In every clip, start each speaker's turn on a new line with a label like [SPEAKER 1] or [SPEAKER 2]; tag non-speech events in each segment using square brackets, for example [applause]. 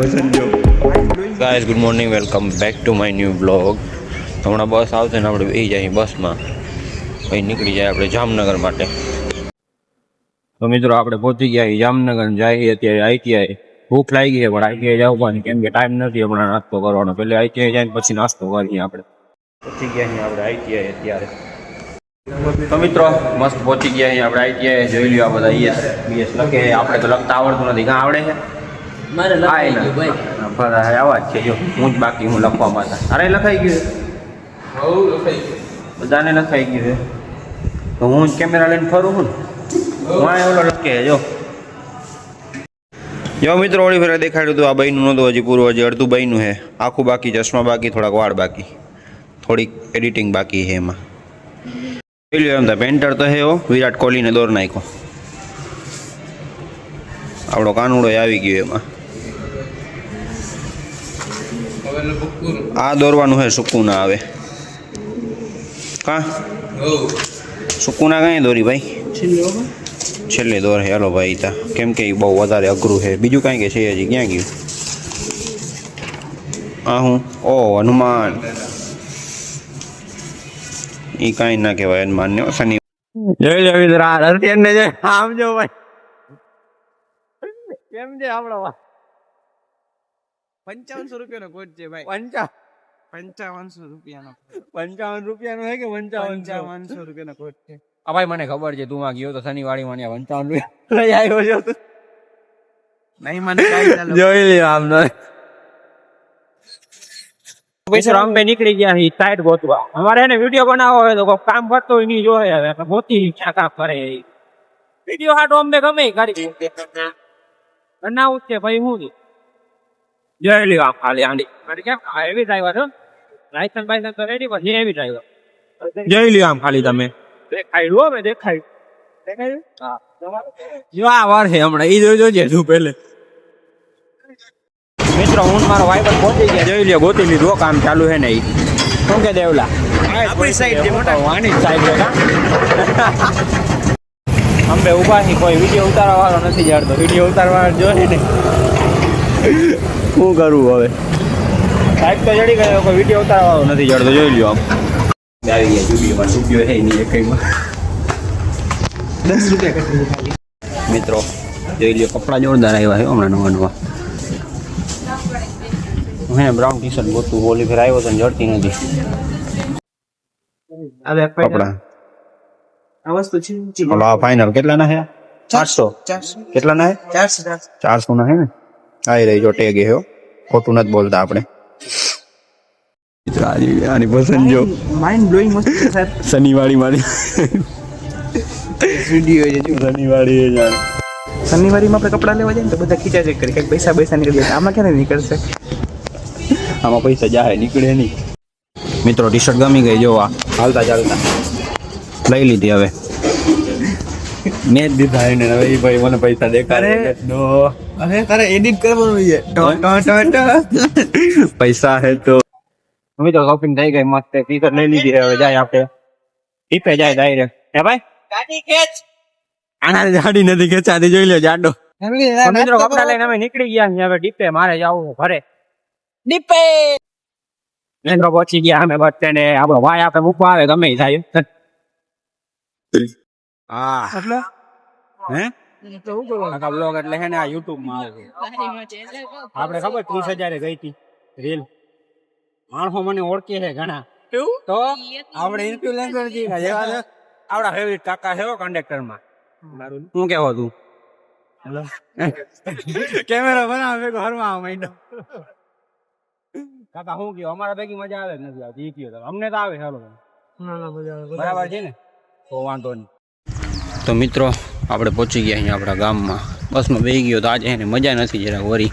[SPEAKER 1] Good morning welcome back to my new blog હમણાં બસ આવશે ને આપણે એ જાય બસમાં. પછી નીકળી જાય આપણે જામનગર માટે. તો મિત્રો, આપણે પહોંચી ગયા જામનગર જઈએ અત્યારે આઈટીઆઈ ભૂખ લાગી ગઈ પણ આઈટીઆઈ જવાનું કેમ કે ટાઈમ નથી હમણાં નાસ્તો કરવાનો. પહેલે આઈટીઆઈ જાય પછી નાસ્તો કરીએ આપણે. પહોંચી ગયા અહીં આપણે આઈટીઆઈ અત્યારે. તો મિત્રો, મસ્ત પહોંચી ગયા અહીં આપણે આઈટીઆઈ. જોઈ લ્યો આ બધા ઈએસ બીએસ લખે આપણે તો લખતા આવડતું નથી. કાં આવડે છે?
[SPEAKER 2] મારે લખાઈ ગયું ભાઈ.
[SPEAKER 1] હા, આવા જ છે જો હું જ બાકી હું લખવામાં હતા અરે લખાઈ ગયું છે? બધાને લખાઈ ગયું છે. તો હું જ કેમેરા લઈને ફરું છું ને? વાંય ઓલો લખે છે, જો. જો મિત્રો ઓળી ફેરા દેખાડ્યું હતું આ બહેનું નહોતું હજી પૂરું હજી અડધું બહેનું છે. આખું બાકી ચશ્મા બાકી થોડાક વાળ બાકી. થોડીક એડિટિંગ બાકી છે એમાં. પેન્ટર તો હે હો વિરાટ કોહલીને દોર નાખ્યો. આપણો કાનુડો આવી ગયો એમાં. આ દોરવાનું છે સુકુના આવે. કા? સુકુના કઈ દોરી ભાઈ? છેલ્લે દોર હે હાલો ભાઈ તા. કેમ કે બહુ વધારે અઘરું છે બીજું કાંઈ કે છે હજી? ક્યાં ગયું? આ હું? ઓ હનુમાન. ઈ કાંઈ ના કહેવાય હનુમાન ને શનિ જોઈ લે મિત્ર આ અત્યારને જે આમ જો ભાઈ. કેમ છે આપણો
[SPEAKER 2] પંચાવનસો રૂપિયાનો કોટ છે ભાઈ.
[SPEAKER 1] પંચા
[SPEAKER 2] પંચાવનસો રૂપિયાનો
[SPEAKER 1] પંચાવન રૂપિયાનો છે કે પંચાવન
[SPEAKER 2] પંચાવનસો રૂપિયાનો કોટ છે.
[SPEAKER 1] આ ભાઈ મને ખબર છે તું આ ગયો તો શનિવારી માં પંચાવન રૂપિયા લઈ આવ્યો છો તું.
[SPEAKER 2] નહીં મને
[SPEAKER 1] જોઈ લે આમ નો પૈસા રામ ભાઈ નીકળી ગયા છે સાઈડ ગોતવા. અમારે એને વીડિયો બનાવવો હોય તો કોઈ કામ કરતો હોય નહીં જોયે હવે એટલે ગોતી ક્યાં કામ કરે વીડિયો હાટો અમને ગમે કરી બનાવું છે ભાઈ હું નહીં જોઈ લ્યો આમ ખાલી આંડી મારે કેમ હેવી ડ્રાઈવર છો લાયસન્સ બાયસન્સ તો રેડી પછી હેવી ડ્રાઈવર જોઈ લ્યો આમ ખાલી તમે. દેખાયું હો મેં દેખાયું દેખાડ્યું? હા. જો આ વાર છે હમણાં એ જોજે તું પહેલે. મિત્રો હું મારો વાઈફ પહોંચી ગયા. જોઈ લ્યો ગોતી લીધું કામ ચાલુ છે ને શું કે દેવલા?
[SPEAKER 2] આપણી સાઈડ મોટા.
[SPEAKER 1] આની સાઈડ છે [laughs] અંબે ઊભા છે કોઈ વીડિયો ઉતારવા વાળો નથી જાડતો વીડિયો ઉતારવા જોઈએ ને. શું કરવું હવે? સાહેબ તો ચડી ગયો કોઈ વીડિયો ઉતારવાનો નથી ચડતો જોઈ લ્યો આમ. આવી ગયા નહીં
[SPEAKER 2] દસ રૂપિયા ખાલી.
[SPEAKER 1] મિત્રો જોઈ લ્યો કપડાં જોરદાર આવ્યા છે હમણાં નવા નવા. હું હે બ્રાઉન ટી શર્ટ ગોતું હોલી ફેર આવ્યો તો ને જડતી નથી.
[SPEAKER 2] કપડા.
[SPEAKER 1] કપડાં
[SPEAKER 2] આ વસ્તુ છે
[SPEAKER 1] ઓલો ફાઇનલ કેટલાના છે ચારસો.
[SPEAKER 2] ચારસો
[SPEAKER 1] કેટલાના છે
[SPEAKER 2] ચારસો ચારસો.
[SPEAKER 1] ચારસો ના છે ને? આવી રહી જો ટેગ હે. ખોટું નથી બોલતા આપણે. આની પસંદ જો.
[SPEAKER 2] માઇન્ડ બ્લોઈંગ મસ્ત છે સાહેબ.
[SPEAKER 1] શનિવારી મારી.
[SPEAKER 2] વીડિયો છે જો.
[SPEAKER 1] શનિવારી જાણ
[SPEAKER 2] શનિવારીમાં આપણે કપડાં લેવા જઈએ ને તો બધા ખીચા ચેક કરી કંઈક પૈસા પૈસા નીકળી જાય. આમાં ક્યારે નીકળશે?
[SPEAKER 1] આમાં પૈસા જાય નીકળે નહીં. મિત્રો ટી શર્ટ ગમી ગઈ જોવા. ચાલતા હાલતા ચાલતા. લઈ લીધી હવે. મેં જ દીધા એને. હવે ભાઈ મને પૈસા દેખાડે. નો
[SPEAKER 2] અરે તારે એડિટ કરવાનું છે.
[SPEAKER 1] પૈસા હે તો. મિત્રો શોપિંગ થઈ ગઈ મસ્ત. ટી શર્ટ લઈ લીધી હવે જાય આપણે. ટીપે જાય ડાયરેક્ટ હે ભાઈ?
[SPEAKER 2] ગાડી ખેંચ.
[SPEAKER 1] આના જાડી નથી ખેંચાતી જોઈ લો જાડો. મિત્રો કપડા લઈને અમે નીકળી ગયા હવે ડીપે મારે જવું છે ઘરે.
[SPEAKER 2] ડીપે.
[SPEAKER 1] મિત્રો પહોંચી ગયા અમે બસ ને આપણો ભાઈ આપણે મૂકવા આવે ગમે થાય. હા.
[SPEAKER 2] એટલે?
[SPEAKER 1] હે?
[SPEAKER 2] તો કરવાનું
[SPEAKER 1] બ્લોગ એટલે હે ને આ યુટ્યુબમાં આવે આપણે ખબર ત્રીસ હજારે ગઈ હતી રીલ માણસો મને ઓળખે છે ઘણા.
[SPEAKER 2] કેવું?
[SPEAKER 1] તો આપણે ઇન્ફ્લુએન્સર જી જેવા છે આપણા ફેવરિટ કાકા છે કંડક્ટરમાં
[SPEAKER 2] મારું
[SPEAKER 1] શું કેવો તું? કેમેરા બનાવે ભેગો હરવા માંડ્યો કાકા શું કયો અમારા ભેગી મજા આવે જ નથી આવતી ઈ કયો અમને તો આવે ચાલો બરાબર છે ને? તો વાંધો નહીં. તો મિત્રો આપણે પહોંચી ગયા અહીંયા આપણા ગામમાં. બસમાં બેસી ગયો તો આજે એને મજા નથી જરા વરી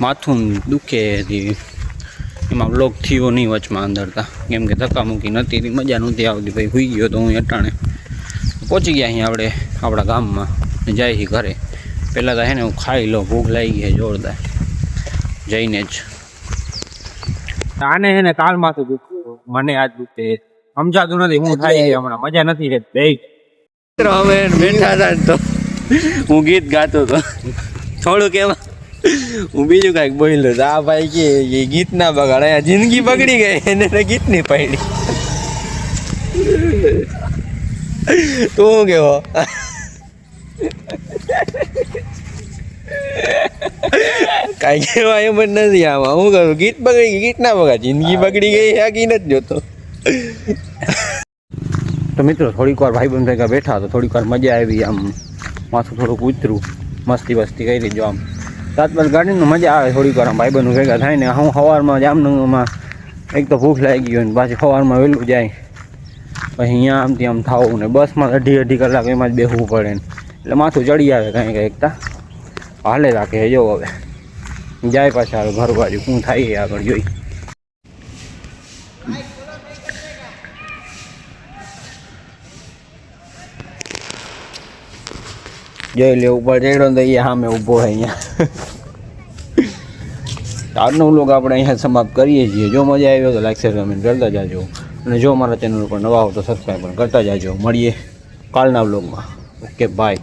[SPEAKER 1] માથું દુખે હતી એમાં બ્લોક થયો નહીં વચમાં અંદરતા કેમ કે ધક્કામુક્કી નથી એટલી મજા નહોતી આવતી. ભાઈ હુઈ ગયો તો હું અટાણે. પહોંચી ગયા અહીંયા આપણે આપણા ગામમાં. જાય છે ઘરે. પહેલાં તો એને હું ખાઈ લો ભૂખ લાગી ગઈ છે જોરદાર. જઈને જ. આને એને કાલમાંથી દુખ્યું મને આજ દુખે. સમજાતું નથી હું થાય હમણાં. મજા નથી રહેતી. અમે બેઠા હતા તો હું ગીત ગાતો હતો. થોડુંક એમાં
[SPEAKER 3] હું બીજું કાંઈક બોલ્યો તો આ ભાઈ કે એ ગીત ના બગાડ, અહીંયા જિંદગી બગડી ગઈ, એને ગીત નહીં પાડી. તું શું કેવો? કાંઈ કહેવાય એમ જ નથી આમાં. હું કરું ગીત બગડી ગઈ, ગીત ના બગાડ. જિંદગી બગડી ગઈ આ ગી નથી જોતો.
[SPEAKER 1] તો મિત્રો, થોડીક વાર ભાઈ બંધ ભેગા બેઠા તો થોડીક વાર મજા આવી આમ. માથું થોડુંક ઉતરું મસ્તી વસ્તી કરી જો આમ. સાત બાર ગાડીનું મજા આવે થોડીક વાર આમ. ભાઈ બંધ ભેગા થાય ને હું સવારમાં જામનગરમાં એક તો ભૂખ લાગી હોય ને પાછી સવારમાં વહેલું જાય. પછી અહીંયા આમથી આમ થાવું ને બસમાં અઢી અઢી કલાક એમાં જ બેસવું પડે ને. એટલે માથું ચડી આવે કાંઈ કાંઈ એકતા હાલે રાખે જો હવે. જાય પાછા હવે ઘર બાજુ. શું થાય એ આગળ જોઈ. જોઈ લે ઉપર ચડ્યો તો એ સામે ઊભો હોય અહીંયા. આજનો વ્લોગ આપણે અહીંયા સમાપ્ત કરીએ છીએ. જો મજા આવી હોય તો લાઈક શેર કમેન્ટ કરતા જાજો. અને જો મારા ચેનલ ઉપર નવા હો તો સબસ્ક્રાઈબ પણ કરતા જાજો. મળીએ કાલના વ્લોગમાં ઓકે બાય